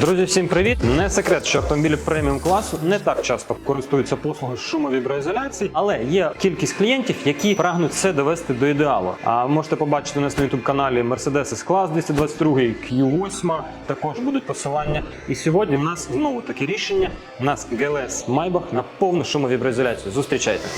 Друзі, всім привіт! Не секрет, що автомобілі преміум класу не так часто користуються послугою шумовіброізоляції, але є кількість клієнтів, які прагнуть це довести до ідеалу. А можете побачити у нас на youtube каналі Mercedes S-Class 222 Q8. Також будуть посилання. І сьогодні в нас знову таке рішення. У нас GLS Maybach на повну шумовіброізоляцію. Зустрічайте!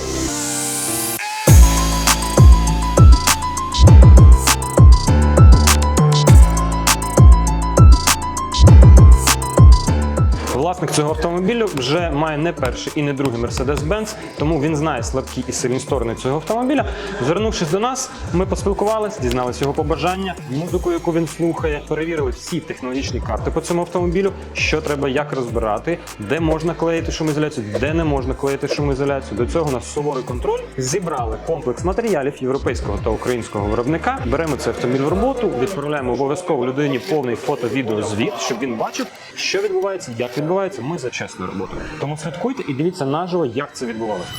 Власник цього автомобілю вже має не перший і не другий Mercedes-Benz, тому він знає слабкі і сильні сторони цього автомобіля. Звернувшись до нас, ми поспілкувалися, дізналися його побажання, музику, яку він слухає, перевірили всі технологічні карти по цьому автомобілю, що треба як розбирати, де можна клеїти шумоізоляцію, де не можна клеїти шумоізоляцію. До цього у нас суворий контроль. Зібрали комплекс матеріалів європейського та українського виробника. Беремо цей автомобіль в роботу, відправляємо обов'язково людині повний фото-відео-звіт, щоб він бачив, що відбувається, як відбувається. Ми за чесну роботу. Тому слідкуйте і дивіться наживо, як це відбувалося.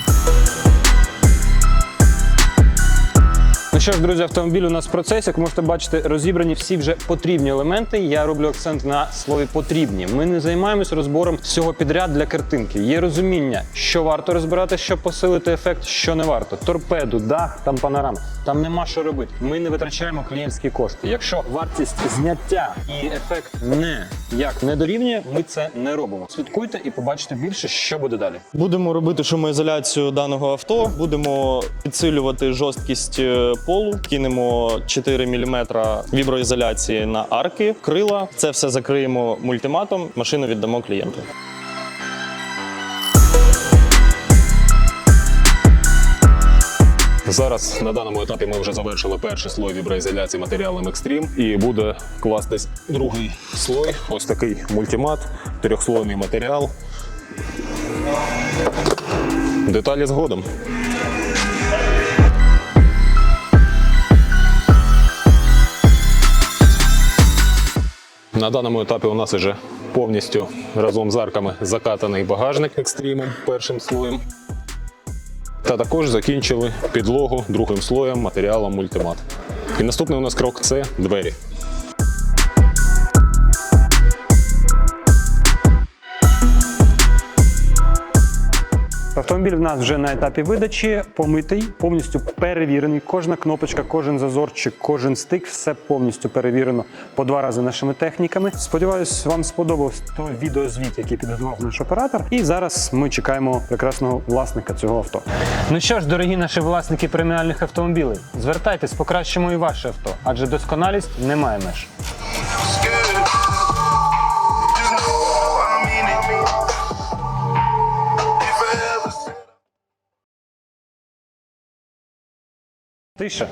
Ну що ж, друзі, автомобіль у нас в процесі. Як можете бачити, розібрані всі вже потрібні елементи. Я роблю акцент на слові потрібні. Ми не займаємось розбором всього підряд для картинки. Є розуміння, що варто розбирати, щоб посилити ефект, що не варто. Торпеду, дах, там панорама. Там нема що робити. Ми не витрачаємо клієнтські кошти. Якщо вартість зняття і ефект не як не дорівнює, ми це не робимо. Слідкуйте і побачите більше, що буде далі. Будемо робити шумоізоляцію даного авто. Будемо підсилювати жорсткість е, полу. Кинемо 4 мм віброізоляції на арки, крила. Це все закриємо мультиматом. Машину віддамо клієнту. Зараз на даному етапі ми вже завершили перший слой віброізоляції матеріалом Extreme і буде кластись другий слой. Ось такий мультимат, трьохслойний матеріал. Деталі згодом. На даному етапі у нас вже повністю разом з арками закатаний багажник екстримом першим слоєм. Та також закінчили підлогу другим слоєм матеріалом мультимат. І наступний у нас крок це двері. Автомобіль в нас вже на етапі видачі, помитий, повністю перевірений. Кожна кнопочка, кожен зазорчик, кожен стик, все повністю перевірено по два рази нашими техніками. Сподіваюсь, вам сподобався той відеозвіт, який підготував наш оператор. І зараз ми чекаємо прекрасного власника цього авто. Ну що ж, дорогі наші власники преміальних автомобілів, звертайтесь, покращимо і ваше авто, адже досконалість не має меж. Тиша.